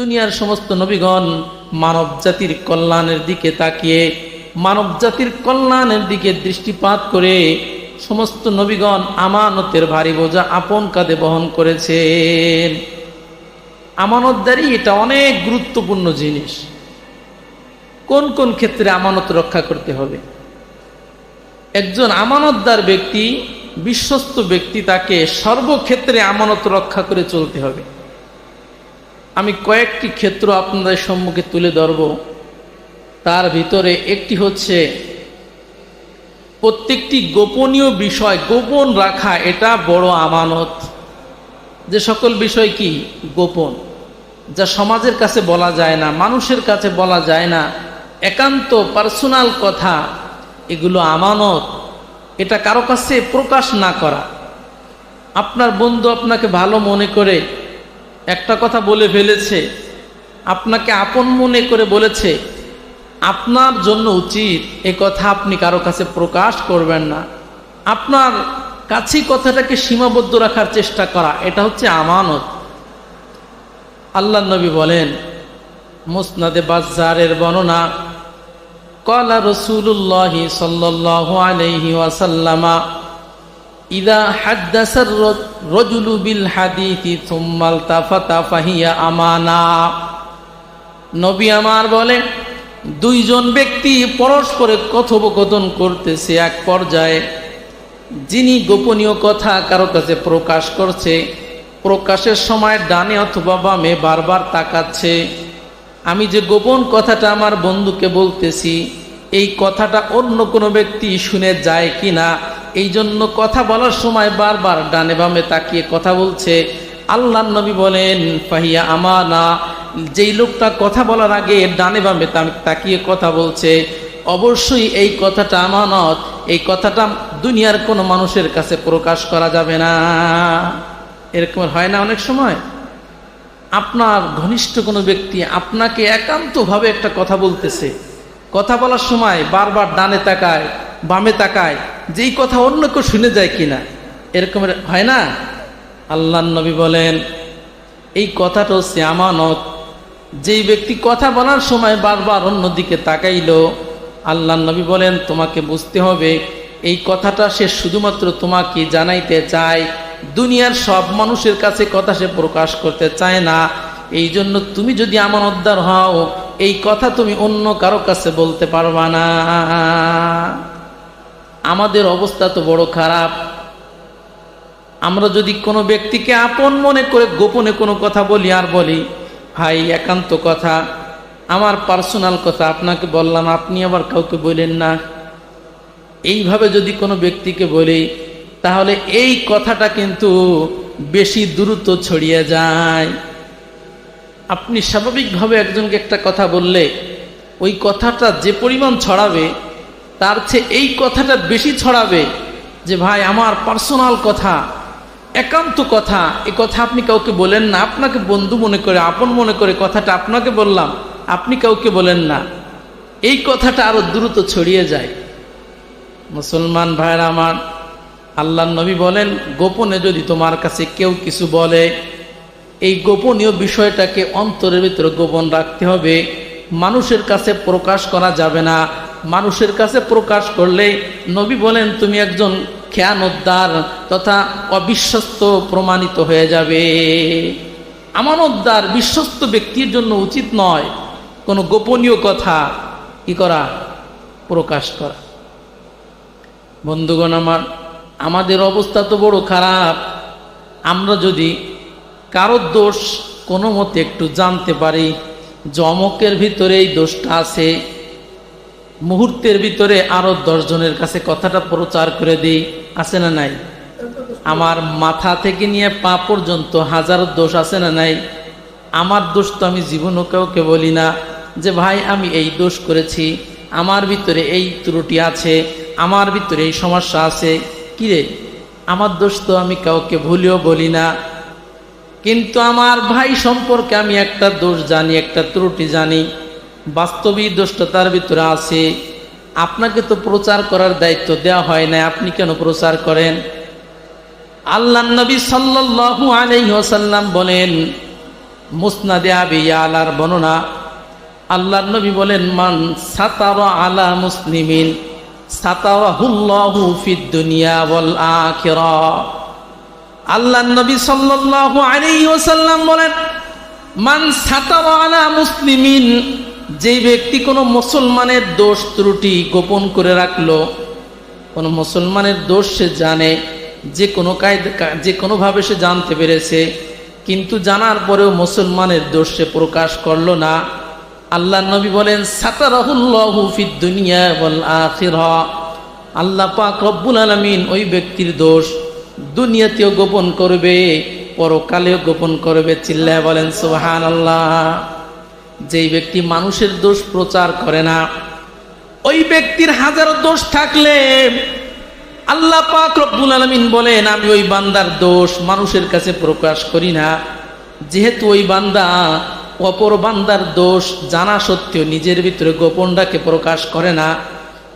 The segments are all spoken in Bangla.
দুনিয়ার সমস্ত নবীগণ মানব জাতির কল্যাণের দিকে তাকিয়ে মানব জাতির কল্যাণের দিকে দৃষ্টিপাত করে সমস্ত নবীগণ আমানতের ভারী বোঝা আপন কাঁধে বহন করেছেন। আমানতদারি এটা অনেক গুরুত্বপূর্ণ জিনিস। কোন কোন ক্ষেত্রে আমানত রক্ষা করতে হবে? একজন আমানতদার ব্যক্তি, বিশ্বস্ত ব্যক্তি তাকে সর্বক্ষেত্রে আমানত রক্ষা করে চলতে হবে। আমি কয়েকটি ক্ষেত্র আপনাদের সম্মুখে তুলে ধরব। তার ভিতরে একটি হচ্ছে, প্রত্যেকটি গোপনীয় বিষয় গোপন রাখা, এটা বড় আমানত। যে সকল বিষয় কি? গোপন। যা সমাজের কাছে বলা যায় না, মানুষের কাছে বলা যায় না। একান্ত পার্সোনাল কথা, এগুলো আমানত। এটা কারও কাছে প্রকাশ না করা। আপনার বন্ধু আপনাকে ভালো মনে করে একটা কথা বলে ফেলেছে, আপনাকে আপন মনে করে বলেছে, আপনার জন্য উচিত এ কথা আপনি কারও কাছে প্রকাশ করবেন না। আপনার কাছেই কথাটাকে সীমাবদ্ধ রাখার চেষ্টা করা, এটা হচ্ছে আমানত। আল্লাহ নবী বলেন, মুসনাদে বাজারের বর্ণনা, কলা রসুল্লাহ সাল্লাহ আলহি ওয়াসাল্লামা ইদা হাদ্দাসার রজুলু বিল আমানা। নবী আমার বলে দুইজন ব্যক্তি পরস্পরে কথোপকথন করতেছে এক পর্যায়ে। যিনি গোপনীয় কথা কারও কাছে প্রকাশ করছে, প্রকাশের সময় ডানে অথবা বামে বারবার তাকাচ্ছে। আমি যে গোপন কথাটা আমার বন্ধুকে বলতেছি, এই কথাটা অন্য কোনো ব্যক্তি শুনে যায় কি না এই জন্য কথা বলার সময় বারবার ডানে বামে তাকিয়ে কথা বলছে। আল্লাহ নবী বলেন, ফাহিয়া আমানা। যেই লোকটা কথা বলার আগে ডানে বামে তাকিয়ে কথা বলছে, অবশ্যই এই কথাটা আমানত। এই কথাটা দুনিয়ার কোনো মানুষের কাছে প্রকাশ করা যাবে না। এরকম হয় না অনেক সময়? আপনার ঘনিষ্ঠ কোনো ব্যক্তি আপনাকে একান্তভাবে একটা কথা বলতেছে। কথা বলার সময় বারবার ডানে তাকায়, বামে তাকায় যেই কথা অন্য কেউ শুনে যায় কিনা, এরকম হয় না? আল্লাহ নবী বলেন, এই কথাটা হচ্ছে আমানত। যেই ব্যক্তি কথা বলার সময় বারবার অন্যদিকে তাকাইল আল্লাহ নবী বলেন, তোমাকে বুঝতে হবে, এই কথাটা সে শুধুমাত্র তোমাকে জানাইতে চায়। দুনিয়ার সব মানুষের কাছে কথা সে প্রকাশ করতে চায় না। এই জন্য তুমি যদি আমানতদার হও, এই কথা তুমি অন্য কারও কাছে বলতে পারবা না। আমাদের অবস্থা তো বড় খারাপ। আমরা যদি কোনো ব্যক্তিকে আপন মনে করে গোপনে কোনো কথা বলি আর বলি, ভাই, একান্ত কথা। আমার পার্সোনাল কথা আপনাকে বললাম, আপনি আবার কাউকে বলেন না। এইভাবে যদি কোনো ব্যক্তিকে বলি, তাহলে এই কথাটা কিন্তু বেশি দ্রুত ছড়িয়ে যায়। আপনি স্বাভাবিকভাবে একজনকে একটা কথা বললে, ওই কথাটা যে পরিমাণ ছড়াবে তার চেয়ে এই কথাটা বেশি ছড়াবে যে, ভাই, আমার পার্সোনাল কথা, একান্ত কথা, এ কথা আপনি কাউকে বলেন না। আপনাকে বন্ধু মনে করে, আপন মনে করে কথাটা আপনাকে বললাম, আপনি কাউকে বলেন না। এই কথাটা আরও দ্রুত ছড়িয়ে যায়। মুসলমান ভাইরা আমার, আল্লাহ নবী বলেন, গোপনে যদি তোমার কাছে কেউ কিছু বলে, এই গোপনীয় বিষয়টাকে অন্তরের ভিতরে গোপন রাখতে হবে। মানুষের কাছে প্রকাশ করা যাবে না। মানুষের কাছে প্রকাশ করলে নবী বলেন, তুমি একজন খেয়ানোদ্দার তথা অবিশ্বস্ত প্রমাণিত হয়ে যাবে। আমানোদ্দার বিশ্বস্ত ব্যক্তির জন্য উচিত নয় কোনো গোপনীয় কথা কি করা, প্রকাশ করা। বন্ধুগণ আমার, আমাদের অবস্থা তো বড় খারাপ। আমরা যদি কারোর দোষ কোনো মতে একটু জানতে পারি জমকের ভিতরে এই দোষটা আছে। মুহূর্তের ভিতরে আরও দশজনের কাছে কথাটা প্রচার করে দিই, আছে না নাই? আমার মাথা থেকে নিয়ে পা পর্যন্ত হাজার দোষ আছে না নাই? আমার দোষ তো আমি জীবনও কাউকে বলি না যে, ভাই, আমি এই দোষ করেছি, আমার ভিতরে এই ত্রুটি আছে, আমার ভিতরে এই সমস্যা আছে। কিরে আমার দোষ তো আমি কাউকে ভুলেও বলি না। কিন্তু আমার ভাই সম্পর্কে আমি একটা দোষ জানি, একটা ত্রুটি জানি। বাস্তবিক দোষটা তার ভিতরে আছে। আপনাকে তো প্রচার করার দায়িত্ব দেওয়া হয় না আপনি কেন প্রচার করেন? আল্লাহ নবী সাল্লাল্লাহু আলাইহি ওয়াসাল্লাম বলেন, মুসনাদে আবি আলার বর্ণনা, আল্লাহর নবী বলেন, মান সাতারা আলা মুসলিমিন, সাতারাহুল্লাহু ফিদ দুনিয়া ওয়াল আখিরা। আল্লাহর নবী সাল্লাল্লাহু আলাইহি ওয়াসাল্লাম বলেন, মান সাতারা আলা মুসলিমিন যে ব্যক্তি কোনো মুসলমানের দোষ ত্রুটি গোপন করে রাখল, কোনো মুসলমানের দোষ সে জানে, যে কোনো কায়দা যে কোনোভাবে সে জানতে পেরেছে, কিন্তু জানার পরেও মুসলমানের দোষ সে প্রকাশ করল না। আল্লাহ নবী বলেন, সাতারাহুল্লাহু ফিদ দুনিয়া ওয়াল আখিরা। আল্লাহ পাক রব্বুল আলামিন ওই ব্যক্তির দোষ দুনিয়াতেও গোপন করবে, পরকালেও গোপন করবে, চিল্লায় বলেন, সুবহানাল্লাহ। যেই ব্যক্তি মানুষের দোষ প্রচার করে না, ওই ব্যক্তির হাজারো দোষ থাকলে আল্লাহ পাক রব্বুল আলমিন বলেন, আমি ওই বান্দার দোষ মানুষের কাছে প্রকাশ করি না। যেহেতু ওই বান্দা অপর বান্দার দোষ জানা সত্ত্বেও নিজের ভিতরে গোপনটাকে প্রকাশ করে না,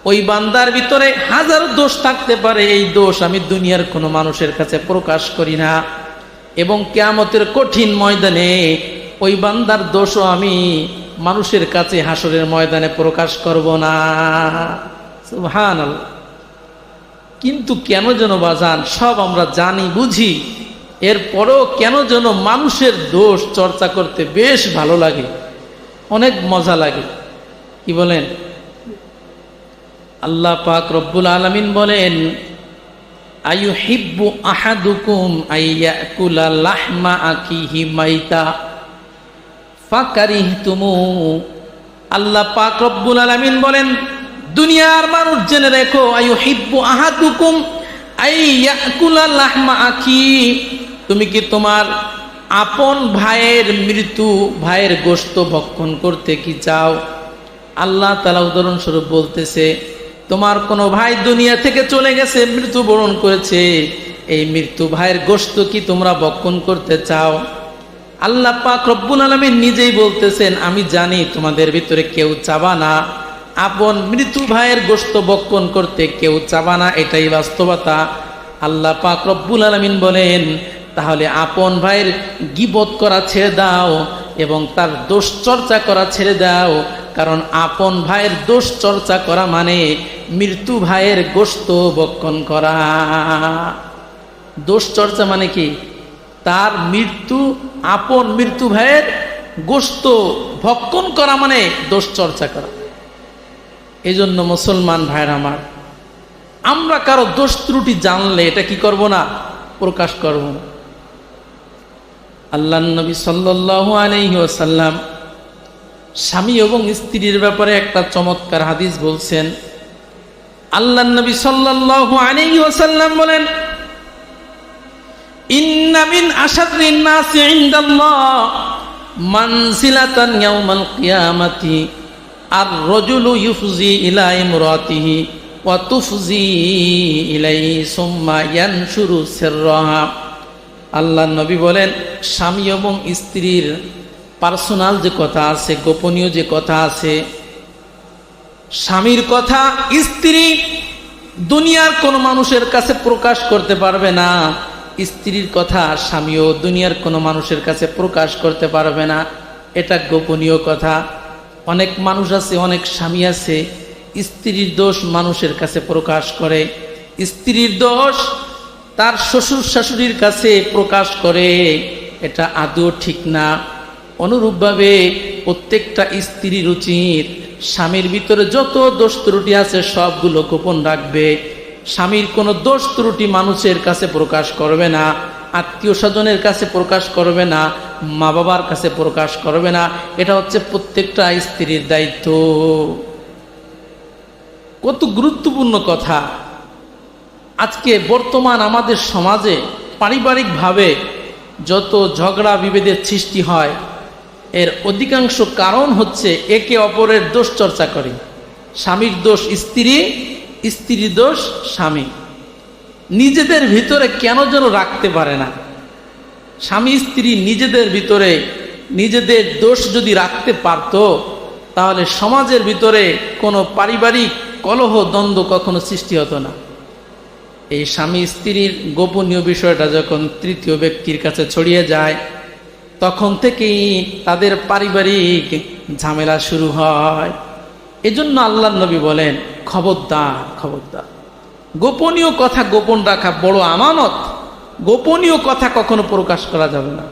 ওই বান্দার ভিতরে হাজার দোষ থাকতে পারে। এই দোষ আমি দুনিয়ার কোনো মানুষের কাছে প্রকাশ করি না। এবং কেয়ামতের কঠিন ময়দানে ওই বান্দার দোষও আমি মানুষের কাছে হাসরের ময়দানে প্রকাশ করব না। সুবহান কিন্তু কেন যেন বাজান, সব আমরা জানি, বুঝি। এরপরেও কেন যেন মানুষের দোষ চর্চা করতে বেশ ভালো লাগে, অনেক মজা লাগে। কি বলেন? আল্লাহ পাক রব্বুল আলমিন বলেন আয়ু হিব্বু আহাদুকুম আইয়াকুলা লাহমা আকিহি মাইতা। ফাকারিহ তুমু আল্লাহ পাক রব্বুল আলামিন বলেন, দুনিয়ার মানুষ জেনে রেখো আয়ু হিব্বু আহাদুকুম আকি তুমি কি তোমার আপন ভাইয়ের মৃত্যু, ভাইয়ের গোস্ত ভক্ষণ করতে কি চাও? আল্লাহ তালা উদাহরণস্বরূপ বলতেছে, তোমার কোনো ভাই দুনিয়া থেকে চলে গেছে, মৃত্যুবরণ করেছে, এই মৃত্যু ভাইয়ের গোস্ত কি তোমরা ভক্ষণ করতে চাও? আল্লাহ পাক রব্বুল আলমীর নিজেই বলতেছেন, আমি জানি তোমাদের ভিতরে কেউ চাবা না। আপন মৃত্যু ভাইয়ের গোস্ত বক্ষণ করতে কেউ চাবা না, এটাই বাস্তবতা। আল্লাহ পাক রব্বুল আলমিন বলেন, তাহলে আপন ভাইয়ের গিবত করা ছেড়ে দাও এবং তার দোষ চর্চা করা ছেড়ে দাও, কারণ আপন ভাইয়ের দোষ চর্চা করা মানে মৃত্যু ভাইয়ের গোস্ত বক্ষণ করা। দোষ চর্চা মানে কি? তার মৃত্যু আপন মৃত্যু ভাইয়ের গোস্ত ভক্ষণ করা মানে দোষ চর্চা করা। এই জন্য মুসলমান ভাইয়ের আমার, আমরা কারও দোষ ত্রুটি জানলে এটা কি করব না? প্রকাশ করব না। আল্লাহ নবী সাল্লাহ আলহি ওসাল্লাম স্বামী এবং স্ত্রীর ব্যাপারে একটা চমৎকার হাদিস বলছেন। আল্লাহ নবী সাল্লাহ আলহি ওসাল্লাম বলেন কিয়ামাতি আর রজুলু আল্লাহ নবী বলেন, স্বামী এবং স্ত্রীর পার্সোনাল যে কথা আছে, গোপনীয় যে কথা আছে, স্বামীর কথা স্ত্রী দুনিয়ার কোনো মানুষের কাছে প্রকাশ করতে পারবে না। স্ত্রীর কথা স্বামীও দুনিয়ার কোনো মানুষের কাছে প্রকাশ করতে পারবে না, এটা গোপনীয় কথা। অনেক মানুষ আছে, অনেক স্বামী আছে, স্ত্রীর দোষ মানুষের কাছে প্রকাশ করে। স্ত্রীর দোষ তার শ্বশুর শাশুড়ির কাছে প্রকাশ করে, এটা আদৌ ঠিক না। অনুরূপভাবে প্রত্যেকটা স্ত্রীর উচিত স্বামীর ভিতরে যত দোষ ত্রুটি আছে সবগুলো গোপন রাখবে। স্বামীর কোনো দোষ ত্রুটি মানুষের কাছে প্রকাশ করবে না, আত্মীয় স্বজনের কাছে প্রকাশ করবে না, মা বাবার কাছে প্রকাশ করবে না, এটা হচ্ছে প্রত্যেকটা স্ত্রীর দায়িত্ব। কত গুরুত্বপূর্ণ কথা। আজকে বর্তমান আমাদের সমাজে পারিবারিকভাবে যত ঝগড়া বিভেদের সৃষ্টি হয়, এর অধিকাংশ কারণ হচ্ছে একে অপরের দোষ চর্চা করে। স্বামীর দোষ স্ত্রী স্ত্রীর দোষ স্বামী। নিজেদের ভিতরে কেন যেন রাখতে পারে না? স্বামী স্ত্রী নিজেদের ভিতরে নিজেদের দোষ যদি রাখতে পারত, তাহলে সমাজের ভিতরে কোনো পারিবারিক কলহ, দ্বন্দ্ব কখনো সৃষ্টি হতো না। এই স্বামী স্ত্রীর গোপনীয় বিষয়টা যখন তৃতীয় ব্যক্তির কাছে ছড়িয়ে যায়, তখন থেকেই তাদের পারিবারিক ঝামেলা শুরু হয়। এজন্য আল্লাহ নবী বলেন খবরদার খবরদার। গোপনীয় কথা গোপন রাখা বড় আমানত। গোপনীয় কথা কখনো প্রকাশ করা যাবে না।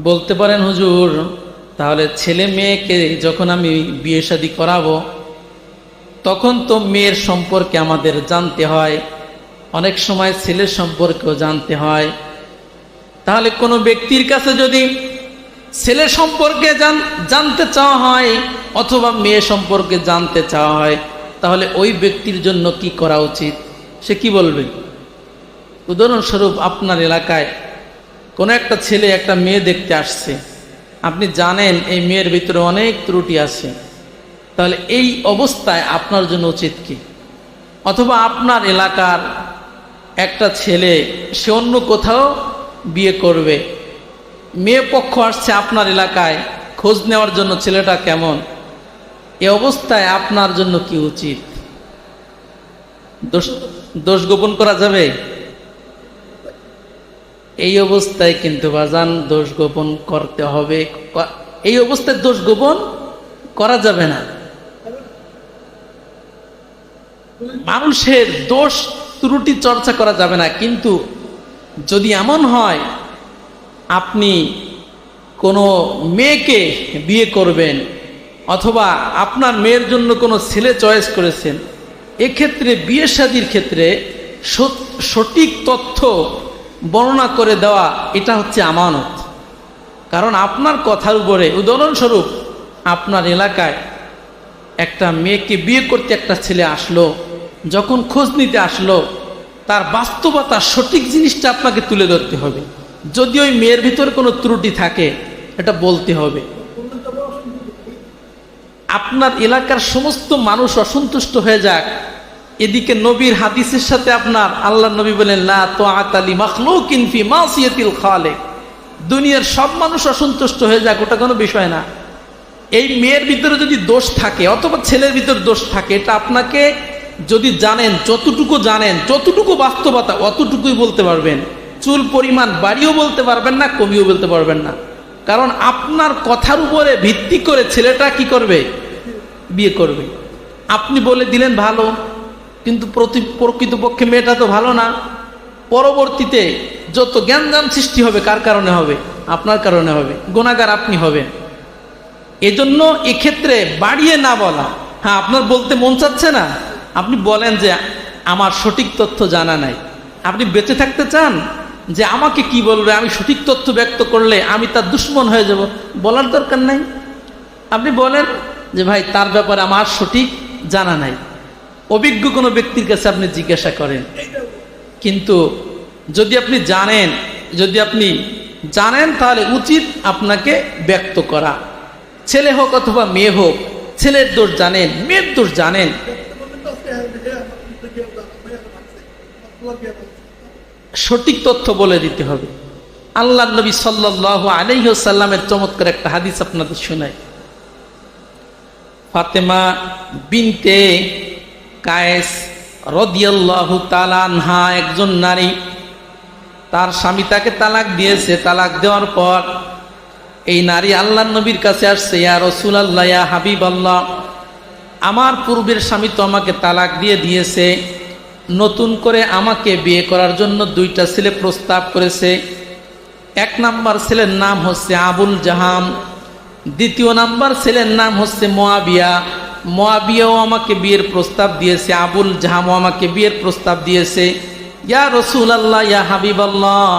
বলতে পারেন, হুজুর, তাহলে ছেলে মেয়েকে যখন আমি বিয়ে শাদী করাবো, তখন তো মেয়ের সম্পর্কে আমাদের জানতে হয়। অনেক সময় ছেলের সম্পর্কেও জানতে হয়। তাহলে কোনো ব্যক্তির কাছে যদি ছেলে সম্পর্কে জান, জানতে চাওয়া হয় অথবা মেয়ে সম্পর্কে জানতে চাওয়া হয়, তাহলে ওই ব্যক্তির জন্য কি করা উচিত? সে কি বলবে? উদাহরণস্বরূপ আপনার এলাকায় কোনো একটা ছেলে, একটা মেয়ে দেখতে আসছে। আপনি জানেন এই মেয়ের ভিতরে অনেক ত্রুটি আছে। তাহলে এই অবস্থায় আপনার জন্য উচিত কি? অথবা আপনার এলাকার একটা ছেলে, সে অন্য কোথাও বিয়ে করবে। মেয়ে পক্ষ আসছে আপনার এলাকায়, খোঁজ নেওয়ার জন্য ছেলেটা কেমন? এ অবস্থায় আপনার জন্য কি উচিত? দোষ দোষ গোপন করা যাবে? এই অবস্থায় কিন্তু বাজান দোষ গোপন করতে হবে। এই অবস্থায় দোষ গোপন করা যাবে না। মানুষের দোষ, ত্রুটি চর্চা করা যাবে না। কিন্তু যদি এমন হয়, আপনি কোনো মেয়েকে বিয়ে করবেন অথবা আপনার মেয়ের জন্য কোনো ছেলে চয়েস করেছেন, এক্ষেত্রে বিয়ে শাদির ক্ষেত্রে সঠিক তথ্য বর্ণনা করে দেওয়া এটা হচ্ছে আমানত। কারণ আপনার কথার উপরে, উদাহরণস্বরূপ আপনার এলাকায় একটা মেয়েকে বিয়ে করতে একটা ছেলে আসলো, যখন খোঁজ নিতে আসলো, তার বাস্তবতা, সঠিক জিনিসটা আপনাকে তুলে ধরতে হবে। যদি ওই মেয়ের ভিতরে কোনো ত্রুটি থাকে, এটা বলতে হবে। আপনার এলাকার সমস্ত মানুষ অসন্তুষ্ট হয়ে যাক। এদিকে নবীর হাদিসের সাথে আপনার আল্লাহ নবী বলেন, লা তো আতালি মাখলুকিন ফি মাসিয়াতিল খালেক। দুনিয়ার সব মানুষ অসন্তুষ্ট হয়ে যাক, ওটা কোনো বিষয় না। এই মেয়ের ভিতরে যদি দোষ থাকে, অথবা ছেলের ভিতরে দোষ থাকে, এটা আপনাকে যদি জানেন, যতটুকু জানেন, যতটুকু বাস্তবতা, অতটুকুই বলতে পারবেন। চুল পরিমাণ বাড়িও বলতে পারবেন না কমিও বলতে পারবেন না। কারণ আপনার কথার উপরে ভিত্তি করে ছেলেটা কি করবে? বিয়ে করবে। আপনি বলে দিলেন ভালো, কিন্তু প্রতি প্রকৃতপক্ষে মেয়েটা তো ভালো না। পরবর্তীতে যত জ্ঞানদান সৃষ্টি হবে, কার কারণে হবে? আপনার কারণে হবে। গোনাগার আপনি হবেন। এজন্য এক্ষেত্রে বাড়িয়ে না বলা। হ্যাঁ আপনার বলতে মন চাচ্ছে না? আপনি বলেন যে, আমার সঠিক তথ্য জানা নাই। আপনি বেঁচে থাকতে চান? যে আমাকে কি বলবে? আমি সঠিক তথ্য ব্যক্ত করলে আমি তার দুশ্মন হয়ে যাব। বলার দরকার নাই। আপনি বলেন যে, ভাই, তার ব্যাপারে আমার সঠিক জানা নাই। অভিজ্ঞ কোনো ব্যক্তির কাছে আপনি জিজ্ঞাসা করেন। কিন্তু যদি আপনি জানেন, যদি আপনি জানেন, তাহলে উচিত আপনাকে ব্যক্ত করা। ছেলে হোক অথবা মেয়ে হোক, ছেলের দোষ জানেন, মেয়ের দোষ জানেন। সঠিক তথ্য বলে দিতে হবে। আল্লাহ নবী সাল্লাহ আলহ্লামের চমৎকার একটা হাদিস আপনাদের শোনায় ফাতেমা বিনতে কায়েস রদিয়াল্লাহু তালানহা একজন নারী, তার স্বামী তাকে তালাক দিয়েছে। তালাক দেওয়ার পর এই নারী আল্লাহ নবীর কাছে আসছে, ইয়া রসুল আল্লাহ হাবিব আল্লাহ আমার পূর্বের স্বামী তো আমাকে তালাক দিয়ে দিয়েছে নতুন করে আমাকে বিয়ে করার জন্য দুইটা ছেলে প্রস্তাব করেছে। এক নাম্বার ছেলের নাম হচ্ছে আবুল জাহাম। দ্বিতীয় নাম্বার ছেলের নাম হচ্ছে মোয়াবিয়া। মোয়াবিয়াও আমাকে বিয়ের প্রস্তাব দিয়েছে, আবুল জাহামও আমাকে বিয়ের প্রস্তাব দিয়েছে। ইয়া রসুল আল্লাহ ইয়া হাবিব আল্লাহ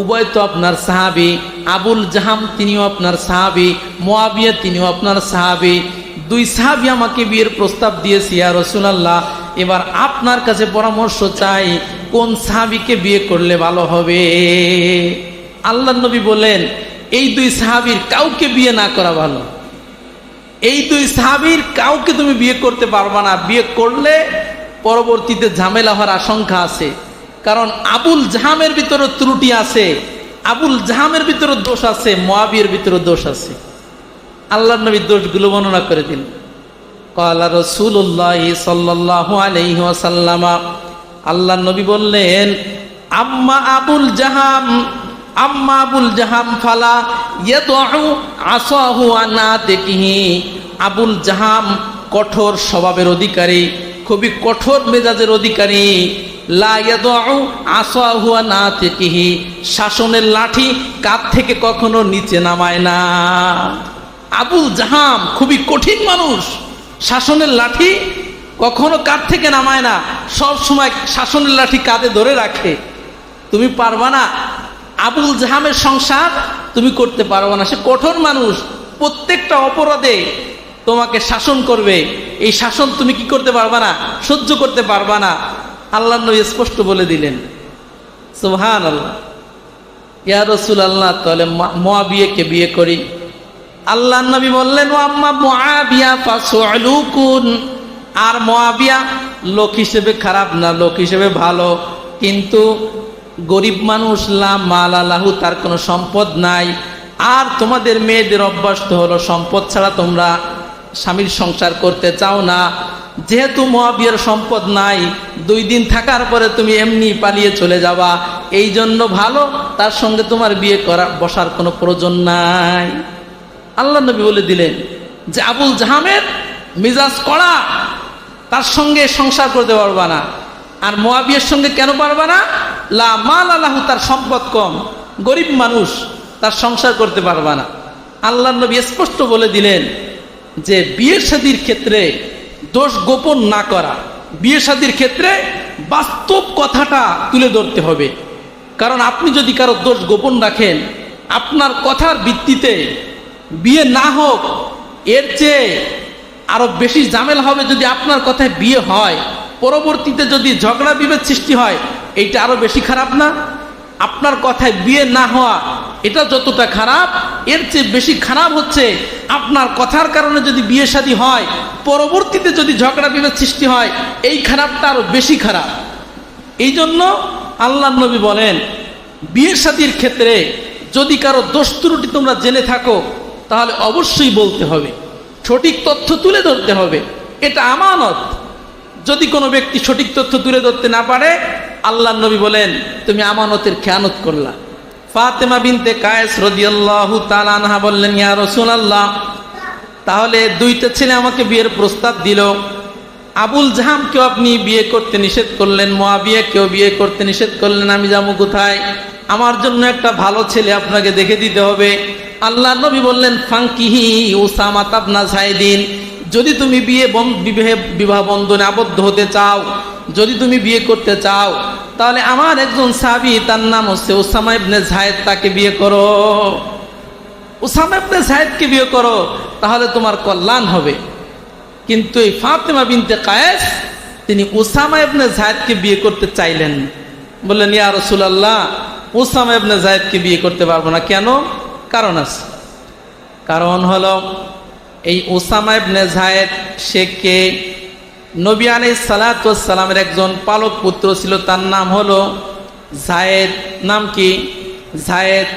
উভয় তো আপনার সাহাবি। আবুল জাহাম তিনিও আপনার সাহাবি, মোয়াবিয়া তিনিও আপনার সাহাবি। দুই সাহাবি আমাকে বিয়ের প্রস্তাব দিয়েছে, ইয়া রসুল আল্লাহ এবার আপনার কাছে পরামর্শ চাই, কোন সাহাবিকে বিয়ে করলে ভালো হবে? আল্লাহ নবী বলেন, এই দুই সাহাবির কাউকে বিয়ে না করা ভালো। এই দুই সাহাবির কাউকে তুমি বিয়ে করতে পারবা না। বিয়ে করলে পরবর্তীতে ঝামেলা হওয়ার আশঙ্কা আছে। কারণ আবুল জাহামের ভিতরে ত্রুটি আছে, আবুল জাহামের ভিতরে দোষ আছে মহাবিয়ের ভিতরে দোষ আছে। আল্লাহ নবীর দোষগুলো বর্ণনা করে দিন কলা রসুল্লাহ সাল্লাহ আলহি ওয়াসাল্লামা আল্লাহ নবী বললেন, আম্মা আবুল জাহাম, আম্মা আবুল জাহাম ফালা আসাহু আনাতিহি আবুল জাহাম কঠোর স্বভাবের অধিকারী, খুবই কঠোর মেজাজের অধিকারী। শাসনের লাঠি কাঁধ থেকে কখনো নিচে নামায় না। আবুল জাহাম খুবই কঠিন মানুষ। শাসনের লাঠি কখনো কাঁধ থেকে নামায় না, সব সময় শাসনের লাঠি কাঁধে ধরে রাখে। তুমি পারবা না। আবুল জাহামের সংসার তুমি করতে পারবা না। সে কঠোর মানুষ, প্রত্যেকটা অপরাধে তোমাকে শাসন করবে। এই শাসন তুমি কি করতে পারবা না? সহ্য করতে পারবা না। আল্লাহ নবী স্পষ্ট বলে দিলেন সুবহান আল্লাহ ইয়া রসুল আল্লাহ তাহলে মোয়াবিয়াকে বিয়ে করি। আল্লাহ নবী বললেন, ও আম্মা ফাসুলুকুন। আর মোয়াবিয়া লোক হিসেবে খারাপ না, লোক হিসেবে ভালো। কিন্তু গরিব মানুষ, লা মাল আলাহু তার কোনো সম্পদ নাই। আর তোমাদের মেয়েদের অভ্যাস তো হলো, সম্পদ ছাড়া তোমরা স্বামীর সংসার করতে চাও না। যেহেতু মহাবিয়ার সম্পদ নাই, দুই দিন থাকার পরে তুমি এমনি পালিয়ে চলে যাবা। এই জন্য ভালো, তার সঙ্গে তোমার বিয়ে করা, বসার কোনো প্রয়োজন নাই। আল্লাহ নবী বলে দিলেন যে আবুল জাহামের মিজাজ কড়া, তার সঙ্গে সংসার করতে পারবা না। আর মোয়াবিয়ের সঙ্গে কেন পারবা না? লা মাল আল্লাহ তার সম্পদ কম। গরিব মানুষ, তার সংসার করতে পারবা না। আল্লাহ নবী স্পষ্ট বলে দিলেন যে বিয়ে শাদির ক্ষেত্রে দোষ গোপন না করা। বিয়ে শাদির ক্ষেত্রে বাস্তব কথাটা তুলে ধরতে হবে। কারণ আপনি যদি কারও দোষ গোপন রাখেন, আপনার কথার ভিত্তিতে বিয়ে না হোক, এর চেয়ে আরও বেশি জামেল হবে যদি আপনার কথায় বিয়ে হয়। পরবর্তীতে যদি ঝগড়া বিভেদ সৃষ্টি হয়, এইটা আরও বেশি খারাপ না? আপনার কথায় বিয়ে না হওয়া, এটা যতটা খারাপ, এর চেয়ে বেশি খারাপ হচ্ছে আপনার কথার কারণে যদি বিয়ে শাদী হয়, পরবর্তীতে যদি ঝগড়া বিভেদ সৃষ্টি হয়, এই খারাপটা আরও বেশি খারাপ। এই জন্য আল্লাহ নবী বলেন, বিয়ে শাদীর ক্ষেত্রে যদি কারও দোষ ত্রুটি তোমরা জেনে থাকো তাহলে অবশ্যই বলতে হবে, সঠিক তথ্য তুলে ধরতে হবে, এটা আমানত। যদি কোনো ব্যক্তি সঠিক তথ্য তুলে ধরতে না পারে আল্লাহ নবী বলেন, তুমি আমানতের খেয়ানত করলা। ফাতেমা বিনতে কায়েস রদিয়াল্লাহু তালানহা বললেন, ইয়া রসুলাল্লাহ, তাহলে দুইটা ছেলে আমাকে বিয়ের প্রস্তাব দিল। আবুল জাহামকেও আপনি বিয়ে করতে নিষেধ করলেন কেউ বিয়ে করতে নিষেধ করলেন, আমি যাব কোথায়? আমার জন্য একটা ভালো ছেলে আপনাকে দেখে দিতে হবে। আল্লাহ নবী বললেন ফাঙ্কিহি উসামা তাবনা সাইদিন, যদি তুমি বিয়ে বিবাহে, বিবাহ বন্ধনে আবদ্ধ হতে চাও, যদি তুমি বিয়ে করতে চাও, তাহলে আমার একজন সাবি তার নাম হচ্ছে ওসামা ইবনে জাহেদ তাকে বিয়ে করো। ওসামা ইবনে জাহেদকে বিয়ে করো, তাহলে তোমার কল্যাণ হবে। কিন্তু এই ফাতেমা বিনতে কায়েস, তিনি ওসামা ইবনে জাহেদকে বিয়ে করতে চাইলেন। বললেন, ইয়া রসুলাল্লাহ ওসামা ইবনে জাহেদকে বিয়ে করতে পারব না। কেন? কারণ আছে। কারণ হলো, এই ওসামা ইবনে জায়েদ সে কে? নবী সালাতামের একজন পালক পুত্র ছিল, তার নাম হলো জায়েদ নাম কি? জায়েদ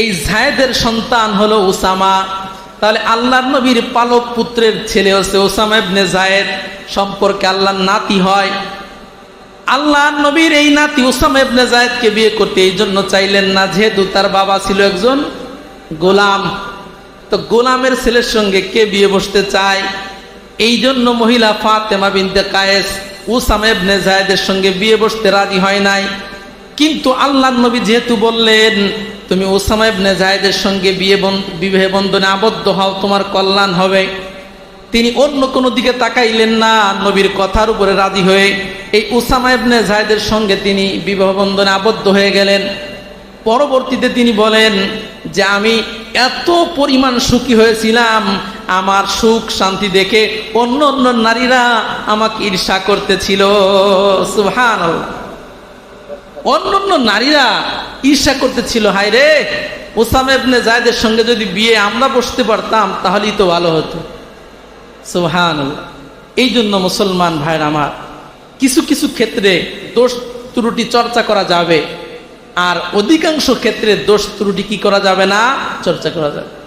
এই জায়েদের সন্তান হলো ওসামা। তাহলে আল্লাহ নবীর পালক পুত্রের ছেলে হচ্ছে ওসামা ইবনে জায়েদ সম্পর্কে আল্লাহর নাতি হয়। আল্লাহ নবীর এই নাতি ওসামা ইবনে জায়েদকে বিয়ে করতে, এই জন্য চাইলেন না, যেহেতু তার বাবা ছিল একজন গোলাম। তো গোলামের ছেলের সঙ্গে কে বিয়ে বসতে চায়? এই জন্য মহিলা ফাতেমা বিনতে কায়েস উসাম এবনে জায়দের সঙ্গে বিয়ে বসতে রাজি হয় নাই। কিন্তু আল্লাহ নবী যেহেতু বললেন, তুমি ওসামা ইবনে জায়দের সঙ্গে বিয়ে বিবাহ বন্ধনে আবদ্ধ হও, তোমার কল্যাণ হবে। তিনি অন্য কোনো দিকে তাকাইলেন না, নবীর কথার উপরে রাজি হয়ে এই উসামা ইবনে জায়দের সঙ্গে তিনি বিবাহ বন্ধনে আবদ্ধ হয়ে গেলেন। পরবর্তীতে তিনি বলেন যে আমি এত পরিমাণ সুখী হয়েছিলাম, আমার সুখ শান্তি দেখে অন্য অন্য নারীরা আমাকে ঈর্ষা করতেছিল। সুহান অন্য অন্য নারীরা ঈর্ষা করতেছিল, হায় রে, ওসাম এবনে জায়দের সঙ্গে যদি বিয়ে আমরা বসতে পারতাম, তাহলেই তো ভালো হতো। সুহান এই জন্য মুসলমান ভাইয়ের আমার, কিছু কিছু ক্ষেত্রে দোষ ত্রুটি চর্চা করা যাবে। আর অধিকাংশ ক্ষেত্রে দোষ ত্রুটি কি করা যাবে না? চর্চা করা যাবে।